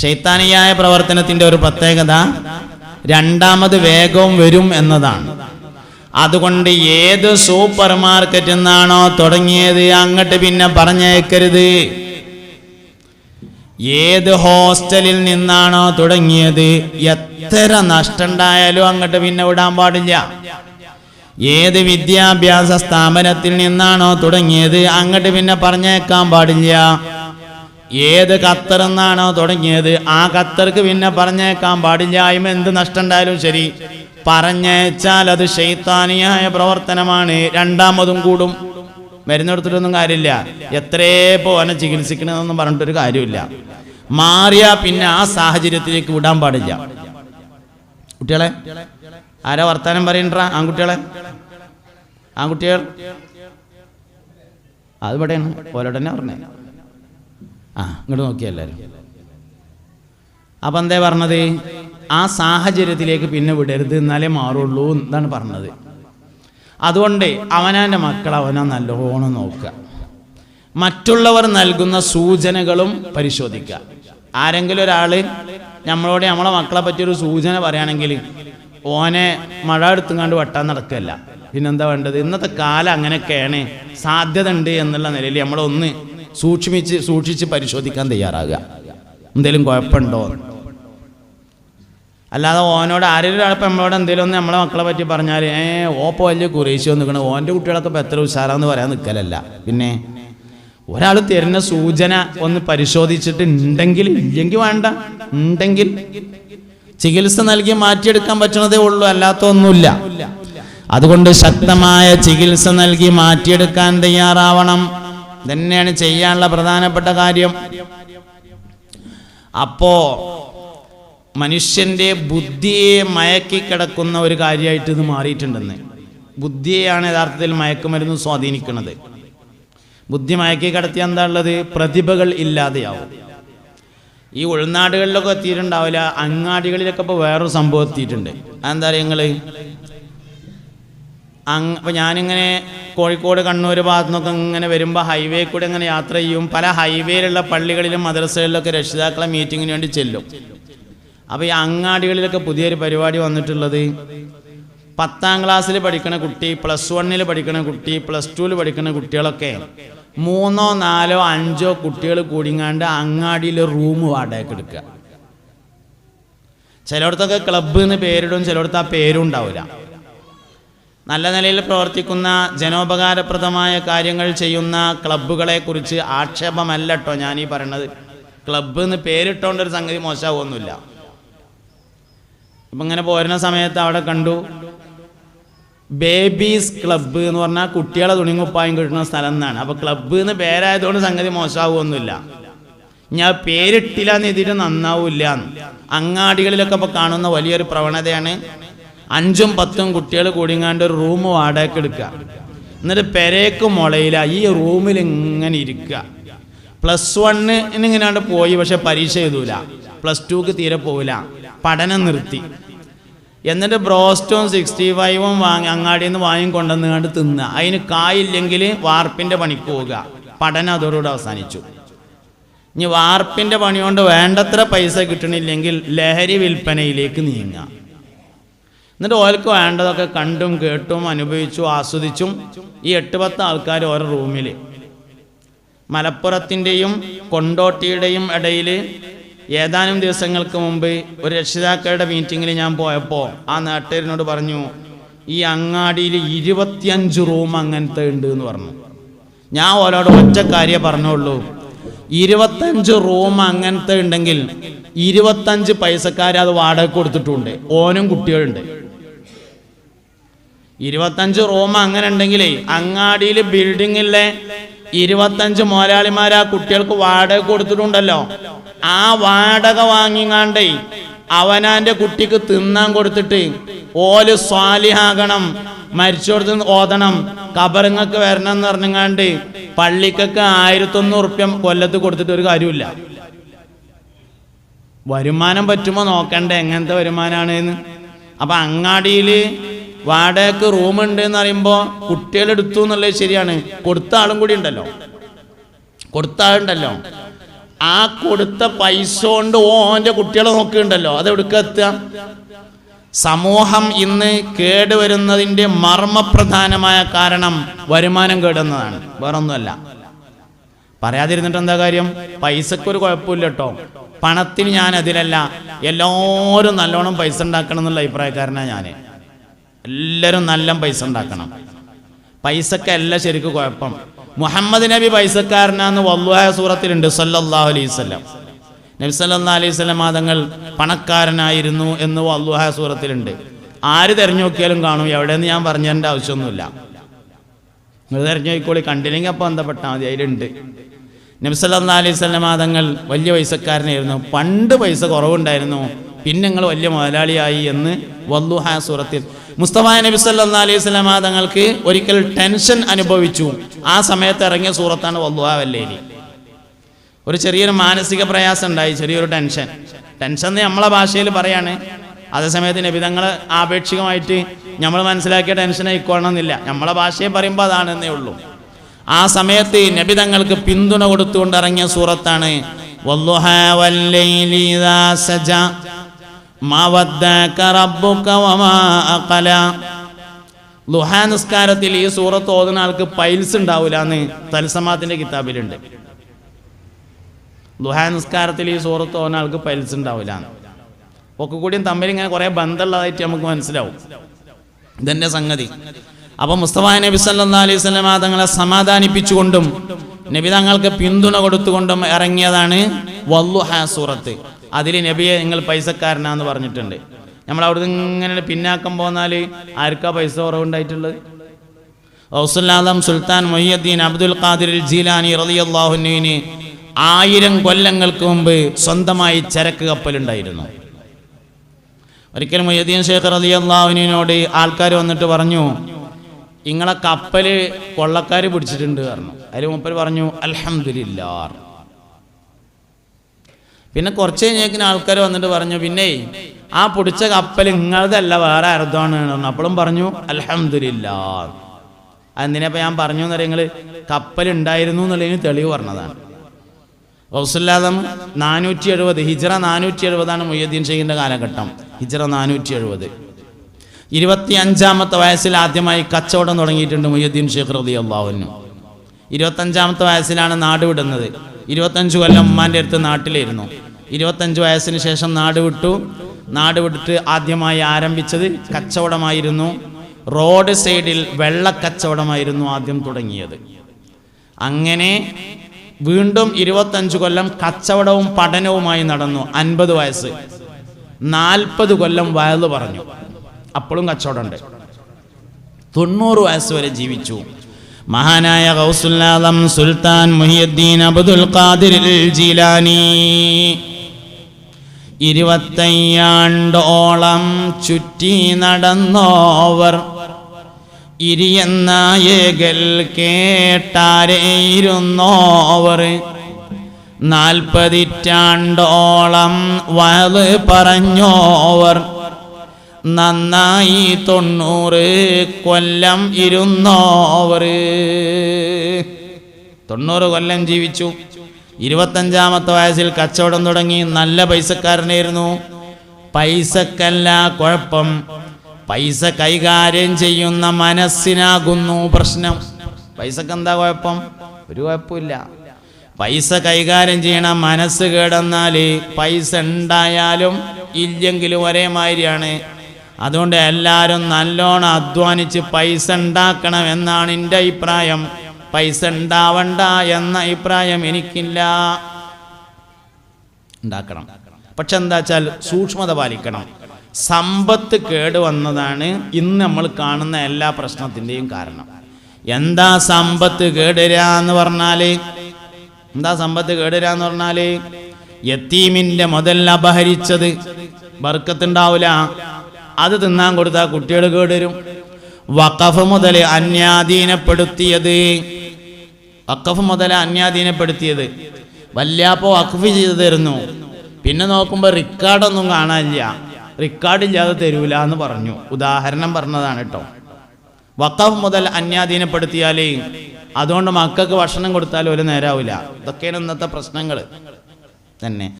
ശൈത്താനിയായ പ്രവർത്തനത്തിന്റെ ഒരു പ്രത്യേകത രണ്ടാമത് വേഗവും വരും എന്നതാണ്. അതുകൊണ്ട് ഏത് സൂപ്പർ മാർക്കറ്റിൽ നിന്നാണോ തുടങ്ങിയത് അങ്ങോട്ട് പിന്നെ പറഞ്ഞേക്കരുത്. ഏത് ഹോസ്റ്റലിൽ നിന്നാണോ തുടങ്ങിയത് എത്ര നഷ്ടമുണ്ടായാലും അങ്ങോട്ട് പിന്നെ വിടാൻ പാടില്ല. ഏത് വിദ്യാഭ്യാസ സ്ഥാപനത്തിൽ നിന്നാണോ തുടങ്ങിയത് അങ്ങോട്ട് പിന്നെ പറഞ്ഞേക്കാൻ പാടില്ല. ഏത് കത്തറെന്നാണോ തുടങ്ങിയത് ആ ഖത്തർക്ക് പിന്നെ പറഞ്ഞേക്കാൻ പാടില്ല. അതിന് എന്ത് നഷ്ടമുണ്ടായാലും ശരി. പറഞ്ഞേച്ചാൽ അത് ശൈത്താനിയായ പ്രവർത്തനമാണ്. രണ്ടാമതും കൂടും. മരുന്നെടുത്തിട്ടൊന്നും കാര്യമില്ല. എത്രേ പോനെ ചികിത്സിക്കണമെന്നൊന്നും പറഞ്ഞിട്ടൊരു കാര്യമില്ല. മാറിയ പിന്നെ ആ സാഹചര്യത്തിലേക്ക് വിടാൻ പാടില്ല. കുട്ടികളെ ആരാ വർത്താനം പറയണ്ട ആൺകുട്ടികളെ? ആൺകുട്ടികൾ? അത് ഓരോടെ തന്നെ പറഞ്ഞേ. ആ ഇങ്ങോട്ട് നോക്കിയ എല്ലാവരും അപ്പം എന്താ പറഞ്ഞത്? ആ സാഹചര്യത്തിലേക്ക് പിന്നെ വിടരുത് എന്നാലേ മാറുള്ളൂ എന്നാണ് പറഞ്ഞത്. അതുകൊണ്ട് അവനാന്റെ മക്കൾ അവനെ നല്ലോണം നോക്കുക. മറ്റുള്ളവർ നൽകുന്ന സൂചനകളും പരിശോധിക്കുക. ആരെങ്കിലും ഒരാൾ നമ്മളോട് നമ്മളെ മക്കളെ പറ്റിയൊരു സൂചന പറയുകയാണെങ്കിൽ ഓനെ മഴ എടുത്തുകൊണ്ട് വെട്ടാൻ നടക്കല്ല പിന്നെന്താ വേണ്ടത്? ഇന്നത്തെ കാലം അങ്ങനെയൊക്കെയാണ്. സാധ്യത ഉണ്ട് എന്നുള്ള നിലയിൽ നമ്മളൊന്ന് സൂക്ഷിച്ച് സൂക്ഷിച്ച് പരിശോധിക്കാൻ തയ്യാറാകുക. എന്തെങ്കിലും കുഴപ്പമുണ്ടോ? അല്ലാതെ ഓനോട് ആരെങ്കിലും ഒരാളിപ്പോൾ നമ്മളോട് എന്തെങ്കിലും ഒന്ന് നമ്മളെ മക്കളെ പറ്റി പറഞ്ഞാൽ ഏ ഓപ്പോ വലിയ കുറേശ്ശി നിൽക്കണം ഓന്റെ കുട്ടികളൊക്കെ എത്ര ഉഷാറാന്ന് പറയാൻ നിൽക്കലല്ല പിന്നെ ഒരാൾ തരുന്ന സൂചന ഒന്ന് പരിശോധിച്ചിട്ട് ഉണ്ടെങ്കിൽ ഇല്ലെങ്കിൽ വേണ്ട. ഉണ്ടെങ്കിൽ ചികിത്സ നൽകി മാറ്റിയെടുക്കാൻ പറ്റണതേ ഉള്ളൂ അല്ലാത്ത ഒന്നുമില്ല അതുകൊണ്ട് ശക്തമായ ചികിത്സ നൽകി മാറ്റിയെടുക്കാൻ തയ്യാറാവണം. തന്നെയാണ് ചെയ്യാനുള്ള പ്രധാനപ്പെട്ട കാര്യം. അപ്പോ മനുഷ്യന്റെ ബുദ്ധിയെ മയക്കി കിടക്കുന്ന ഒരു കാര്യമായിട്ട് ഇത് മാറിയിട്ടുണ്ടെന്ന്. ബുദ്ധിയെയാണ് യഥാർത്ഥത്തിൽ മയക്കുമരുന്ന് സ്വാധീനിക്കുന്നത്. ബുദ്ധി മയക്കി കിടത്തിയ എന്താ ഉള്ളത്? പ്രതിഭകൾ ഇല്ലാതെയാവും. ഈ ഉൾനാടുകളിലൊക്കെ എത്തിയിട്ടുണ്ടാവില്ല അങ്ങാടികളിലൊക്കെ ഇപ്പോൾ വേറൊരു സംഭവം എത്തിയിട്ടുണ്ട്. അതെന്താ പറയുക അങ് അപ്പോൾ ഞാനിങ്ങനെ കോഴിക്കോട് കണ്ണൂർ ഭാഗത്തു നിന്നൊക്കെ ഇങ്ങനെ വരുമ്പോൾ ഹൈവേ കൂടെ ഇങ്ങനെ യാത്ര ചെയ്യും. പല ഹൈവേയിലുള്ള പള്ളികളിലും മദ്രസകളിലൊക്കെ രക്ഷിതാക്കളെ മീറ്റിങ്ങിന് വേണ്ടി ചെല്ലും. അപ്പോൾ ഈ അങ്ങാടികളിലൊക്കെ പുതിയൊരു പരിപാടി വന്നിട്ടുള്ളത്. പത്താം ക്ലാസ്സിൽ പഠിക്കുന്ന കുട്ടി പ്ലസ് വണ്ണിൽ പഠിക്കുന്ന കുട്ടി പ്ലസ് ടുവിൽ പഠിക്കുന്ന കുട്ടികളൊക്കെ മൂന്നോ നാലോ അഞ്ചോ കുട്ടികൾ കൂടിങ്ങാണ്ട് അങ്ങാടിയിൽ റൂം വാടകയ്ക്ക് എടുക്കുക. ചിലയിടത്തൊക്കെ ക്ലബ്ബ് എന്ന് പേരിടും ചിലയിടത്ത് ആ പേരും ഉണ്ടാവില്ല. നല്ല നിലയിൽ പ്രവർത്തിക്കുന്ന ജനോപകാരപ്രദമായ കാര്യങ്ങൾ ചെയ്യുന്ന ക്ലബ്ബുകളെ കുറിച്ച് ആക്ഷേപമല്ല കേട്ടോ ഈ പറയണത്. ക്ലബ്ബ് എന്ന് പേരിട്ടോണ്ടൊരു സംഗതി മോശമാവൊന്നുമില്ല. ഇപ്പം ഇങ്ങനെ പോരുന്ന സമയത്ത് അവിടെ കണ്ടു ബേബീസ് ക്ലബ്ബ് എന്ന് പറഞ്ഞാൽ കുട്ടികളെ തുണിങ്ങുപ്പായും കിട്ടുന്ന സ്ഥലം എന്നാണ് അപ്പോൾ ക്ലബ്ബ് എന്ന് പേരായതുകൊണ്ട് സംഗതി മോശമാവുമൊന്നുമില്ല ഞാൻ പേരിട്ടില്ല എന്ന് എഴുതിയിട്ട് നന്നാവില്ല അങ്ങാടികളിലൊക്കെ ഇപ്പോൾ കാണുന്ന വലിയൊരു പ്രവണതയാണ് അഞ്ചും പത്തും കുട്ടികൾ കൂടിങ്ങാണ്ട് ഒരു റൂം വാടകയ്ക്ക് എടുക്കുക. എന്നിട്ട് പെരേക്ക് മുളയില ഈ റൂമിൽ ഇങ്ങനെ ഇരിക്കുക. പ്ലസ് വണ്ണിന് ഇങ്ങനെയാണ്ട് പോയി പക്ഷെ പരീക്ഷ എഴുതൂല. പ്ലസ് ടുക്ക് തീരെ പോവില്ല. പഠനം നിർത്തി. എന്നിട്ട് ബ്രോസ്റ്റോൺ സിക്സ്റ്റി ഫൈവും വാങ്ങി അങ്ങാടിയിൽ നിന്ന് വാങ്ങിക്കൊണ്ടുവന്ന് കണ്ട് തിന്നുക അതിന് കായില്ലെങ്കിൽ വാർപ്പിന്റെ പണിക്ക് പോവുക. പഠനം അതോടുകൂടി അവസാനിച്ചു. ഇനി വാർപ്പിന്റെ പണി കൊണ്ട് വേണ്ടത്ര പൈസ കിട്ടണില്ലെങ്കിൽ ലഹരി വിൽപ്പനയിലേക്ക് നീങ്ങുക എന്നിട്ട് ഓർക്ക് വേണ്ടതൊക്കെ കണ്ടും കേട്ടും അനുഭവിച്ചും ആസ്വദിച്ചും ഈ എട്ട് പത്ത് ആൾക്കാർ ഓരോ റൂമിൽ മലപ്പുറത്തിന്റെയും കൊണ്ടോട്ടിയുടെയും ഇടയിൽ ഏതാനും ദിവസങ്ങൾക്ക് മുമ്പ് ഒരു രക്ഷിതാക്കളുടെ മീറ്റിങ്ങിൽ ഞാൻ പോയപ്പോൾ ആ നാട്ടുകാരനോട് പറഞ്ഞു ഈ അങ്ങാടിയിൽ ഇരുപത്തിയഞ്ച് റൂം അങ്ങനത്തെ ഉണ്ട് എന്ന് പറഞ്ഞു. ഞാൻ ഓരോട് ഒറ്റ കാര്യം പറഞ്ഞോളൂ ഇരുപത്തഞ്ച് റൂം അങ്ങനത്തെ ഉണ്ടെങ്കിൽ ഇരുപത്തഞ്ച് പൈസക്കാർ അത് വാടക കൊടുത്തിട്ടുണ്ട്. ഓനും കുട്ടികളുണ്ട്. ഇരുപത്തഞ്ച് റൂം അങ്ങനെ ഉണ്ടെങ്കിലേ അങ്ങാടിയിൽ ബിൽഡിങ്ങിലെ ഇരുപത്തഞ്ച് മോലാളിമാർ ആ കുട്ടികൾക്ക് വാടക കൊടുത്തിട്ടുണ്ടല്ലോ. ആ വാടക വാങ്ങിങ്ങാണ്ടേ അവനാന്റെ കുട്ടിക്ക് തിന്നാൻ കൊടുത്തിട്ട് ഓൽ സ്വാലിഹാകണം മരിച്ചോടത്ത് ഓതണം കബറിങ്ങക്ക് വരണം എന്ന് പറഞ്ഞങ്ങാണ്ട് പള്ളിക്കൊക്കെ ആയിരത്തൊന്നൂറ് റുപ്യ കൊല്ലത്ത് കൊടുത്തിട്ട് ഒരു കാര്യമില്ല വരുമാനം പറ്റുമോ നോക്കണ്ടേ എങ്ങനത്തെ വരുമാനമാണ് അപ്പൊ അങ്ങാടിയിൽ വാടകയ്ക്ക് റൂം ഉണ്ട് എന്ന് പറയുമ്പോൾ കുട്ടികളെടുത്തു എന്നുള്ളത് ശരിയാണ്. കൊടുത്ത ആളും കൂടി ഉണ്ടല്ലോ. കൊടുത്ത ആളുണ്ടല്ലോ ആ കൊടുത്ത പൈസ കൊണ്ട് ഓന്റെ കുട്ടികളെ നോക്കുന്നുണ്ടല്ലോ. അത് എവിടുക്ക എത്തുക? സമൂഹം ഇന്ന് കേടുവരുന്നതിന്റെ മർമ്മപ്രധാനമായ കാരണം വരുമാനം കേടുന്നതാണ് വേറൊന്നുമല്ല. പറയാതിരുന്നിട്ട് എന്താ കാര്യം? പൈസക്കൊരു കുഴപ്പമില്ല കേട്ടോ പണത്തിന് ഞാൻ അതിലല്ല. എല്ലാവരും നല്ലോണം പൈസ ഉണ്ടാക്കണം എന്നുള്ള അഭിപ്രായക്കാരനാണ് ഞാൻ എല്ലാവരും നല്ല പൈസ ഉണ്ടാക്കണം. പൈസക്കല്ല ശരിക്ക് കുഴപ്പം. മുഹമ്മദ് നബി പൈസക്കാരനാന്ന് വല്ലുഹായ സൂറത്തിലുണ്ട് സല്ലല്ലാഹു അലൈഹി വസല്ലം. നബി സല്ലല്ലാഹു അലൈഹി വസല്ലം മാതങ്ങൾ പണക്കാരനായിരുന്നു എന്ന് വല്ലുഹായ സൂറത്തിലുണ്ട്. ആര് തെരഞ്ഞു നോക്കിയാലും കാണും എവിടെയെന്ന് ഞാൻ പറഞ്ഞതിന്റെ ആവശ്യമൊന്നുമില്ല. നിങ്ങൾ തെരഞ്ഞു നോക്കിക്കോളി കണ്ടില്ലെങ്കിൽ അപ്പോൾ ബന്ധപ്പെട്ടാൽ മതി അതിലുണ്ട്. നബി സല്ലല്ലാഹു അലൈഹി വസല്ലം മാതങ്ങൾ വലിയ പൈസക്കാരനായിരുന്നു. പണ്ട് പൈസ കുറവുണ്ടായിരുന്നു പിന്നെ നിങ്ങൾ വലിയ മുതലാളിയായി എന്ന് വല്ലുഹായ സൂറത്തിൽ മുസ്തഫ നബി സല്ലല്ലാഹു അലൈഹി വസല്ലം തങ്ങൾക്ക് ഒരിക്കൽ ടെൻഷൻ അനുഭവിച്ചു. ആ സമയത്ത് ഇറങ്ങിയ സൂറത്താണ് വല്ലുഹ വല്ലേരി ഒരു ചെറിയൊരു മാനസിക പ്രയാസം ഉണ്ടായി ചെറിയൊരു ടെൻഷൻ. ടെൻഷൻ എന്ന് നമ്മളെ ഭാഷയിൽ പറയാണ്. അതേസമയത്ത് നബിതങ്ങൾ ആപേക്ഷികമായിട്ട് നമ്മൾ മനസ്സിലാക്കിയ ടെൻഷൻ ആയിക്കോണമെന്നില്ല നമ്മളെ ഭാഷയെ പറയുമ്പോൾ അതാണെന്നേ ഉള്ളൂ. ആ സമയത്ത് നബിതങ്ങൾക്ക് പിന്തുണ കൊടുത്തുകൊണ്ട് ഇറങ്ങിയ സൂറത്താണ് വല്ലുഹാ വല്ലൈലി സജ. ലുഹാ നിസ്കാരത്തിൽ ഈ സൂറത്ത് ഓതുന്ന ആൾക്ക് പൈൽസ് ഉണ്ടാവില്ല എന്ന് തൽസമാത്തിന്റെ കിതാബിലുണ്ട്. ലുഹാ നിസ്കാരത്തിൽ ഈ സൂറത്ത് ഓതുന്ന ആൾക്ക് പൈൽസ് ഉണ്ടാവില്ല ഒക്കെ കൂടിയും തമ്മിൽ ഇങ്ങനെ കുറെ ബന്ധമുള്ളതായിട്ട് നമുക്ക് മനസ്സിലാവും. ഇതെന്റെ സംഗതി. അപ്പൊ മുസ്തഫ നബി സല്ലാ അലൈഹി വസല്ലം തങ്ങളെ സമാധാനിപ്പിച്ചുകൊണ്ടും നബി തങ്ങൾക്ക് പിന്തുണ കൊടുത്തുകൊണ്ടും ഇറങ്ങിയതാണ് വല്ലുഹ സൂറത്ത്. അതിൽ നബിയെ നിങ്ങൾ പൈസക്കാരനാന്ന് പറഞ്ഞിട്ടുണ്ട്. നമ്മൾ അവിടുന്ന് ഇങ്ങനെ പിന്നാക്കം പോന്നാൽ ആർക്കാ പൈസ കുറവുണ്ടായിട്ടുള്ളത്? ഔസുല്ലാദം Sultan Mohiyuddin Abdul Qadir Jilani റളിയല്ലാഹുവിന് ആയിരം കൊല്ലങ്ങൾക്ക് മുമ്പ് സ്വന്തമായി ചരക്ക് കപ്പലുണ്ടായിരുന്നു. ഒരിക്കൽ മൊയ്യദ്ദീൻ ഷേഖ് റളിയല്ലാഹുവിനോട് ആൾക്കാർ വന്നിട്ട് പറഞ്ഞു ഇങ്ങളെ കപ്പൽ കൊള്ളക്കാർ പിടിച്ചിട്ടുണ്ട് പറഞ്ഞു. അതിൽ മുപ്പർ പറഞ്ഞു അൽഹംദുലില്ലാ പിന്നെ കുറച്ച് കഴിഞ്ഞേക്കിന് ആൾക്കാർ വന്നിട്ട് പറഞ്ഞു പിന്നെ ആ പൊടിച്ച കപ്പൽ ഇങ്ങനതല്ല വേറെ അർദ്ധമാണ് പറഞ്ഞു. അപ്പോഴും പറഞ്ഞു അലഹമില്ല അതെന്തിനാ ഞാൻ പറഞ്ഞു എന്നറിയാം നിങ്ങൾ കപ്പൽ ഉണ്ടായിരുന്നു എന്നുള്ളതിന് തെളിവ് പറഞ്ഞതാണ്. റൗസുല്ലാദം നാനൂറ്റി എഴുപത് ഹിജറ നാനൂറ്റി എഴുപതാണ് മൊയ്യുദ്ദീൻ ഷെയ്ഖിന്റെ കാലഘട്ടം. ഹിജറ നാനൂറ്റി എഴുപത് ഇരുപത്തി അഞ്ചാമത്തെ വയസ്സിൽ ആദ്യമായി കച്ചവടം തുടങ്ങിയിട്ടുണ്ട് മൊയ്യുദ്ദീൻ ഷെയ്ഖ് റതി അള്ളാഹുവിനും ഇരുപത്തഞ്ചാമത്തെ വയസ്സിലാണ് നാട് വിടുന്നത്. ഇരുപത്തഞ്ച് കൊല്ലം ഉമ്മാന്റെ അടുത്ത് നാട്ടിലിരുന്നു. ഇരുപത്തഞ്ച് വയസ്സിന് ശേഷം നാട് വിട്ടു. നാട് വിട്ടിട്ട് ആദ്യമായി ആരംഭിച്ചത് കച്ചവടമായിരുന്നു. റോഡ് സൈഡിൽ വെള്ളക്കച്ചവടമായിരുന്നു ആദ്യം തുടങ്ങിയത്. അങ്ങനെ വീണ്ടും ഇരുപത്തഞ്ച് കൊല്ലം കച്ചവടവും പഠനവുമായി നടന്നു. അൻപത് വയസ്സ്. നാൽപ്പത് കൊല്ലം വയത് പറഞ്ഞു. അപ്പോഴും കച്ചവടമുണ്ട്. തൊണ്ണൂറ് വയസ്സ് വരെ ജീവിച്ചു. മഹാനായ ഗൗസുല്ലാദം Sultan Muhiyuddin Abdul Qadir Jilani. ഇരുപത്തയ്യാണ്ടോളം ചുറ്റി നടന്നോവർ. ഇരിയെന്നായകൽ കേട്ടാരേയിരുന്നോവർ. നാൽപ്പതിറ്റാണ്ടോളം വയത് പറഞ്ഞോവർ. നന്നായി തൊണ്ണൂറ് കൊല്ലം ഇരുന്നോവർ. തൊണ്ണൂറ് കൊല്ലം ജീവിച്ചു. ഇരുപത്തഞ്ചാമത്തെ വയസ്സിൽ കച്ചവടം തുടങ്ങി. നല്ല പൈസക്കാരനായിരുന്നു. പൈസക്കല്ല കുഴപ്പം. പൈസ കൈകാര്യം ചെയ്യുന്ന മനസ്സിനാകുന്നു പ്രശ്നം. പൈസക്ക് എന്താ കുഴപ്പം? ഒരു കുഴപ്പമില്ല. പൈസ കൈകാര്യം ചെയ്യണ മനസ്സ് കേടന്നാൽ പൈസ ഉണ്ടായാലും ഇല്ലെങ്കിലും ഒരേ മാതിരിയാണ് അതുകൊണ്ട് എല്ലാവരും നല്ലോണം അധ്വാനിച്ച് പൈസ ഉണ്ടാക്കണം എന്നാണ് എന്റെ അഭിപ്രായം. പൈസ ഉണ്ടാവണ്ട എന്ന അഭിപ്രായം എനിക്കില്ല. ഉണ്ടാക്കണം. പക്ഷെ എന്താ വെച്ചാൽ സൂക്ഷ്മത പാലിക്കണം. സമ്പത്ത് കേടുവന്നതാണ് ഇന്ന് നമ്മൾ കാണുന്ന എല്ലാ പ്രശ്നത്തിന്റെയും കാരണം. എന്താ സമ്പത്ത് കേടുവരിക എന്ന് പറഞ്ഞാൽ എന്താ സമ്പത്ത് കേടുവരിക എന്ന് പറഞ്ഞാൽ യത്തീമിന്റെ മുതൽ അപഹരിച്ചത്. ബർക്കത്തുണ്ടാവില്ല അത് തിന്നാൻ കൊടുത്താൽ കുട്ടികൾ കേടുവരും. വഖഫ് മുതൽ അന്യാധീനപ്പെടുത്തിയത്. വഖഫ് മുതൽ അന്യാധീനപ്പെടുത്തിയത്. വല്ലാപ്പോ വഖഫ് ചെയ്തു തരുന്നു. പിന്നെ നോക്കുമ്പോൾ റിക്കാർഡൊന്നും കാണാനില്ല. റിക്കാർഡില്ലാതെ തരൂല എന്ന് പറഞ്ഞു. ഉദാഹരണം പറഞ്ഞതാണ് കേട്ടോ. വഖഫ് മുതൽ അന്യാധീനപ്പെടുത്തിയാലേ അതുകൊണ്ട് മക്കൾക്ക് ഭക്ഷണം കൊടുത്താൽ ഒരു നേരാവില്ല. ഇതൊക്കെയാണ് ഇന്നത്തെ പ്രശ്നങ്ങൾ തന്നെ.